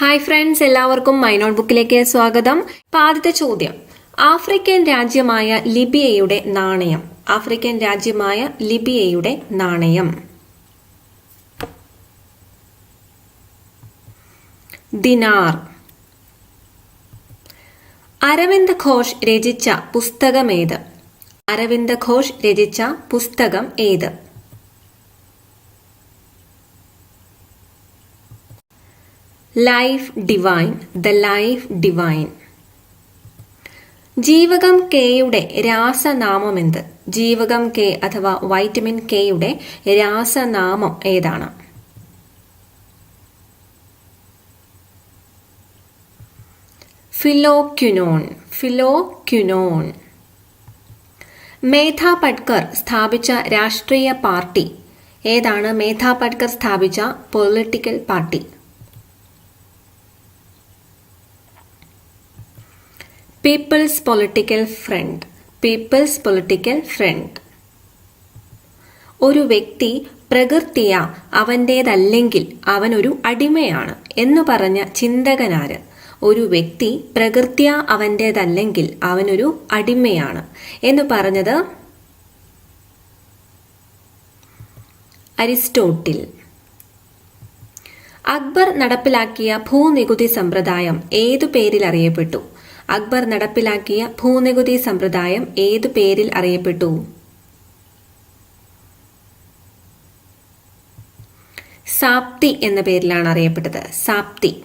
Hi friends എല്ലാവർക്കും my note ബുക്കിലേക്ക് സ്വാഗതം. ഇപ്പൊ ആദ്യത്തെ ചോദ്യം. ആഫ്രിക്കൻ രാജ്യമായ ലിബിയയുടെ നാണയം. ആഫ്രിക്കൻ രാജ്യമായ ലിബിയയുടെ നാണയം. ദിനാർ. അരവിന്ദ് ഘോഷ് രചിച്ച പുസ്തകം ഏത്? അരവിന്ദ് ഘോഷ് രചിച്ച പുസ്തകം ഏത്? Life divine the life divine ജീവകം കെയുടെ രാസനാമമെന്ത് ജീവകം കെ അഥവാ വൈറ്റമിൻ കെയുടെ രാസനാമം ഏതാണ്? ഫിലോക്യുനോൺ ഫിലോക്യുനോൺ മേധ പട്കർ സ്ഥാപിച്ച രാഷ്ട്രീയ പാർട്ടി. ഏതാണ്? മേധ പട്കർ സ്ഥാപിച്ച political party people's political front people's political front ഒരു വ്യക്തി പ്രകൃതിയ അവന്റേതല്ലെങ്കിൽ അവനൊരു അടിമയാണ് എന്ന് പറഞ്ഞ ചിന്തകനാര്. ഒരു വ്യക്തി പ്രകൃതിയ അവന്റേതല്ലെങ്കിൽ അവനൊരു അടിമയാണ് എന്ന് പറഞ്ഞത് അരിസ്റ്റോട്ടിൽ. അക്ബർ നടപ്പിലാക്കിയ ഭൂനികുതി സമ്പ്രദായം ഏതു പേരിൽ അറിയപ്പെട്ടു? അക്ബർ നടപ്പിലാക്കിയ ഭൂനികുതി സമ്പ്രദായം ഏതു പേരിൽ അറിയപ്പെട്ടു? സാപ്തി എന്ന പേരിലാണ് അറിയപ്പെട്ടത്. സാപ്തി.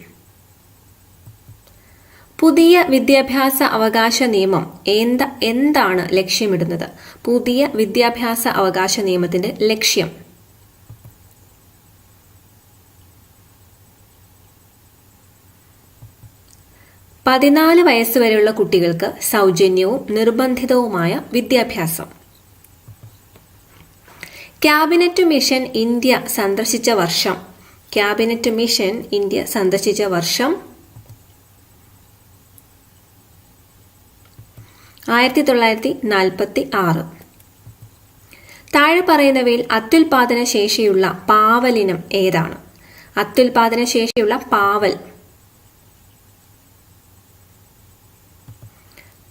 പുതിയ വിദ്യാഭ്യാസ അവകാശ നിയമം എന്ത എന്താണ് ലക്ഷ്യമിടുന്നത്? പുതിയ വിദ്യാഭ്യാസ അവകാശ നിയമത്തിന്റെ ലക്ഷ്യം. പതിനാല് വയസ്സുവരെയുള്ള കുട്ടികൾക്ക് സൗജന്യവും നിർബന്ധിതവുമായ വിദ്യാഭ്യാസം. ക്യാബിനറ്റ് മിഷൻ ഇന്ത്യ സന്ദർശിച്ച വർഷം. ക്യാബിനറ്റ് മിഷൻ ഇന്ത്യ സന്ദർശിച്ച വർഷം ആയിരത്തി തൊള്ളായിരത്തി നാൽപ്പത്തി ആറ് താഴെ പറയുന്നവയിൽ അത്യുൽപാദന ശേഷിയുള്ള പാവലിനം ഏതാണ്? അത്യുൽപാദന ശേഷിയുള്ള പാവൽ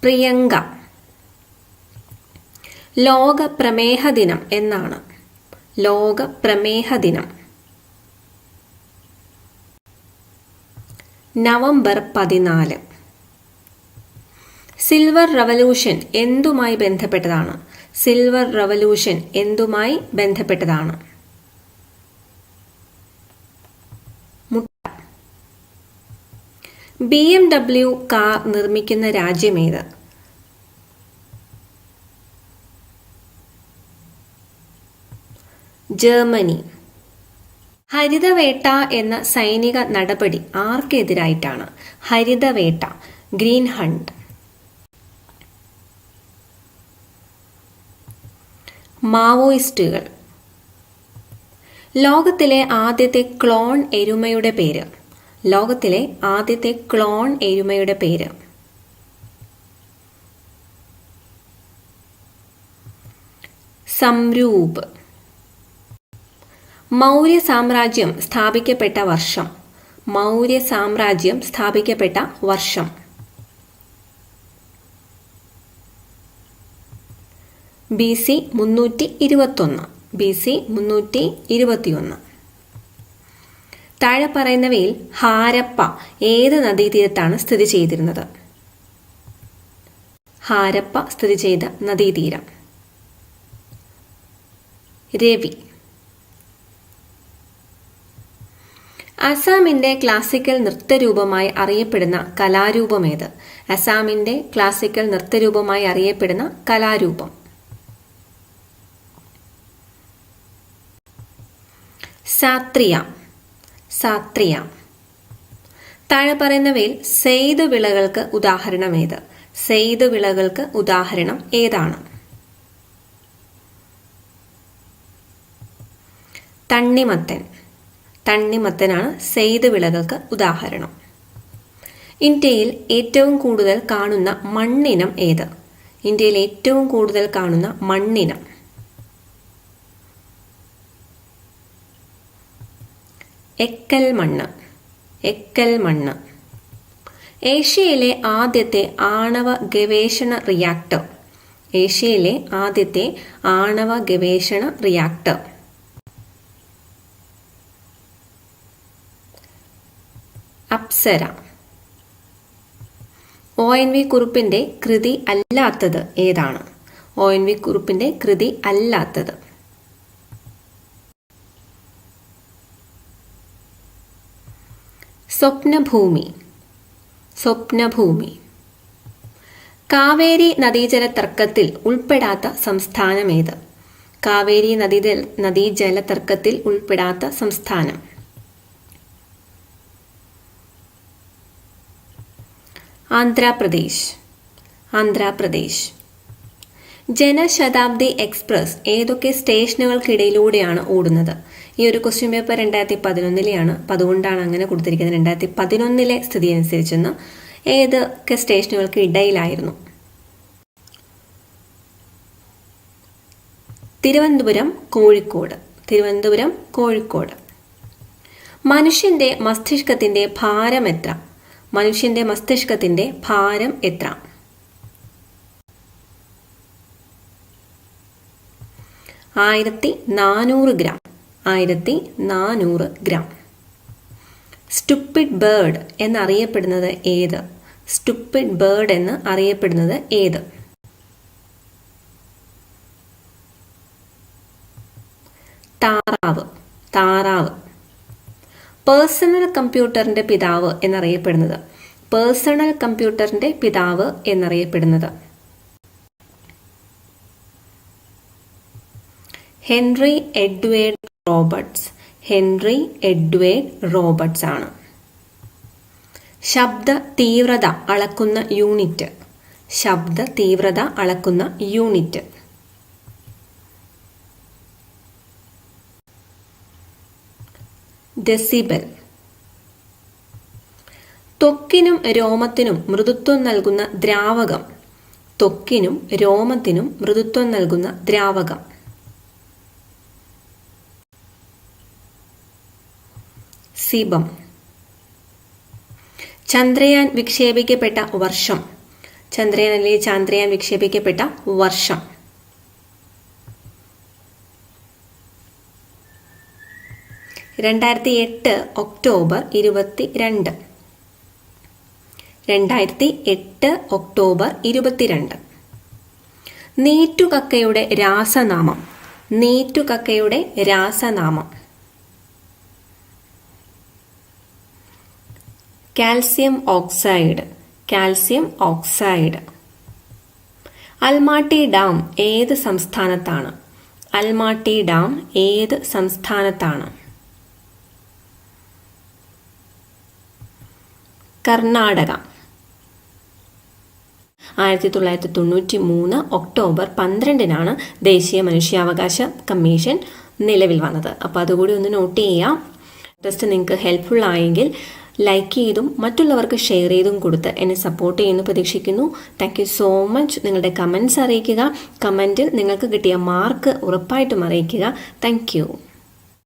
പ്രിയങ്ക. ലോക പ്രമേഹ ദിനം എന്നാണ്. ലോക പ്രമേഹ ദിനം നവംബർ പതിനാല്. സിൽവർ റവല്യൂഷൻ എന്തുമായി ബന്ധപ്പെട്ടതാണ്? സിൽവർ റവല്യൂഷൻ എന്തുമായി ബന്ധപ്പെട്ടതാണ്? ബി എം ഡബ്ല്യു കാർ നിർമ്മിക്കുന്ന രാജ്യമേത്? ജർമ്മനി. ഹരിതവേട്ട എന്ന സൈനിക നടപടി ആർക്കെതിരായിട്ടാണ്? ഹരിതവേട്ട ഗ്രീൻ ഹണ്ട് മാവോയിസ്റ്റുകൾ. ലോകത്തിലെ ആദ്യത്തെ ക്ലോൺ എരുമയുടെ പേര്. ലോകത്തിലെ ആദ്യത്തെ ക്ലോൺ എരുമയുടെ പേര്. സംരൂപ്. മൗര്യ സാമ്രാജ്യം സ്ഥാപിക്കപ്പെട്ട വർഷം. മൗര്യ സാമ്രാജ്യം സ്ഥാപിക്കപ്പെട്ട വർഷം. ബി സി മുന്നൂറ്റി ഇരുപത്തൊന്ന്. ബി സി മുന്നൂറ്റി ഇരുപത്തിയൊന്ന്. താഴെ പറയുന്നവയിൽ ഹാരപ്പ ഏത് നദീതീരത്താണ് സ്ഥിതി ചെയ്തിരുന്നത്? ഹാരപ്പ സ്ഥിതി ചെയ്ത നദീതീരം. രവി. അസാമിന്റെ ക്ലാസിക്കൽ നൃത്തരൂപമായി അറിയപ്പെടുന്ന കലാരൂപമേത്? അസാമിന്റെ ക്ലാസിക്കൽ നൃത്തരൂപമായി അറിയപ്പെടുന്ന കലാരൂപം. സാത്രിയ. സാത്രിയ. താഴെ പറയുന്നവയിൽ സെയ്ത് വിളകൾക്ക് ഉദാഹരണം ഏത് സെയ്ത് വിളകൾക്ക് ഉദാഹരണം ഏതാണ്? തണ്ണിമത്തൻ. തണ്ണിമത്തനാണ് സെയ്ത് വിളകൾക്ക് ഉദാഹരണം. ഇന്ത്യയിൽ ഏറ്റവും കൂടുതൽ കാണുന്ന മണ്ണിനം ഏത്? ഇന്ത്യയിൽ ഏറ്റവും കൂടുതൽ കാണുന്ന മണ്ണിനം. എക്കൽ മണ്ണ്. എക്കൽ മണ്ണ്. ഏഷ്യയിലെ ആദ്യത്തെ ആണവ ഗവേഷണ റിയാക്ടർ. ഏഷ്യയിലെ ആദ്യത്തെ ആണവ ഗവേഷണ reactor. Apsara. O N V കുറുപ്പിന്റെ കൃതി അല്ലാത്തത് ഏതാണ്? ഒ എൻ വി കുറിപ്പിന്റെ കൃതി അല്ലാത്തത്. സ്വപ്നഭൂമി. സ്വപ്നഭൂമി. കാവേരി നദീജല തർക്കത്തിൽ ഉൾപ്പെടാത്ത സംസ്ഥാനമേത്? കാവേരി നദീജല നദീജല തർക്കത്തിൽ ഉൾപ്പെടാത്ത സംസ്ഥാനം. ആന്ധ്രാപ്രദേശ്. ആന്ധ്രാപ്രദേശ്. ജനശതാബ്ദി എക്സ്പ്രസ് ഏതൊക്കെ സ്റ്റേഷനുകൾക്കിടയിലൂടെയാണ് ഓടുന്നത്? ഈ ഒരു ക്വസ്റ്റ്യൻ പേപ്പർ രണ്ടായിരത്തി പതിനൊന്നിലെയാണ് അപ്പം അതുകൊണ്ടാണ് അങ്ങനെ കൊടുത്തിരിക്കുന്നത്. രണ്ടായിരത്തി പതിനൊന്നിലെ സ്ഥിതി അനുസരിച്ചെന്ന് ഏതൊക്കെ സ്റ്റേഷനുകൾക്ക് ഇടയിലായിരുന്നു? തിരുവനന്തപുരം കോഴിക്കോട്. തിരുവനന്തപുരം കോഴിക്കോട്. മനുഷ്യന്റെ മസ്തിഷ്കത്തിന്റെ ഭാരം എത്ര? മനുഷ്യന്റെ മസ്തിഷ്കത്തിന്റെ ഭാരം എത്ര? ആയിരത്തി നാനൂറ് ഗ്രാം. ആയിരത്തി നാനൂറ് ഗ്രാം. സ്റ്റുപ്പിഡ് ബേർഡ് എന്നറിയപ്പെടുന്നത് ഏത്? സ്റ്റുപ്പിഡ് ബേർഡ് എന്ന് അറിയപ്പെടുന്നത് ഏത്? താറാവ്. താറാവ്. പേഴ്സണൽ കമ്പ്യൂട്ടറിന്റെ പിതാവ് എന്നറിയപ്പെടുന്നത്. പേഴ്സണൽ കമ്പ്യൂട്ടറിന്റെ പിതാവ് എന്നറിയപ്പെടുന്നത്. Henry Edward Roberts Henry Edward Roberts ആണ്. ശബ്ദ തീവ്രത അളക്കുന്ന യൂണിറ്റ്. ശബ്ദ തീവ്രത അളക്കുന്ന യൂണിറ്റ്. ഡെസിബൽ. ത്വക്കിനും രോമത്തിനും മൃദുത്വം നൽകുന്ന ദ്രാവകം. ത്വക്കിനും രോമത്തിനും മൃദുത്വം നൽകുന്ന ദ്രാവകം. സിബം ചന്ദ്രയാൻ വിക്ഷേപിക്കപ്പെട്ട വർഷം. ചന്ദ്രയാൻ അല്ലെങ്കിൽ ചന്ദ്രയാൻ വിക്ഷേപിക്കപ്പെട്ട വർഷം. രണ്ടായിരത്തി എട്ട് ഒക്ടോബർ ഇരുപത്തി രണ്ട് രണ്ടായിരത്തി എട്ട് ഒക്ടോബർ ഇരുപത്തിരണ്ട്. നീറ്റുകക്കയുടെ രാസനാമം. നീറ്റുകക്കയുടെ രാസനാമം. Calcium oxide calcium oxide. Almatti dam ഏത് സംസ്ഥാനത്താണ്? അൽമാട്ടി ഡാം ഏത് സംസ്ഥാനത്താണ്? കർണാടക. ആയിരത്തി തൊള്ളായിരത്തി തൊണ്ണൂറ്റി മൂന്ന് ഒക്ടോബർ പന്ത്രണ്ടിനാണ് ദേശീയ മനുഷ്യാവകാശ കമ്മീഷൻ നിലവിൽ വന്നത്. അപ്പോൾ അതുകൂടി ഒന്ന് നോട്ട് ചെയ്യാം. ടെസ്റ്റ് നിങ്ങൾക്ക് ഹെൽപ്ഫുൾ ആയെങ്കിൽ ലൈക്ക് ചെയ്തും മറ്റുള്ളവർക്ക് ഷെയർ ചെയ്തും കൊടുത്ത് എന്നെ സപ്പോർട്ട് ചെയ്യുന്നു പ്രതീക്ഷിക്കുന്നു. താങ്ക് യു സോ മച്ച് നിങ്ങളുടെ കമൻസ് അറിയിക്കുക. കമന്റിൽ നിങ്ങൾക്ക് കിട്ടിയ മാർക്ക് ഉറപ്പായിട്ടും അറിയിക്കുക. താങ്ക്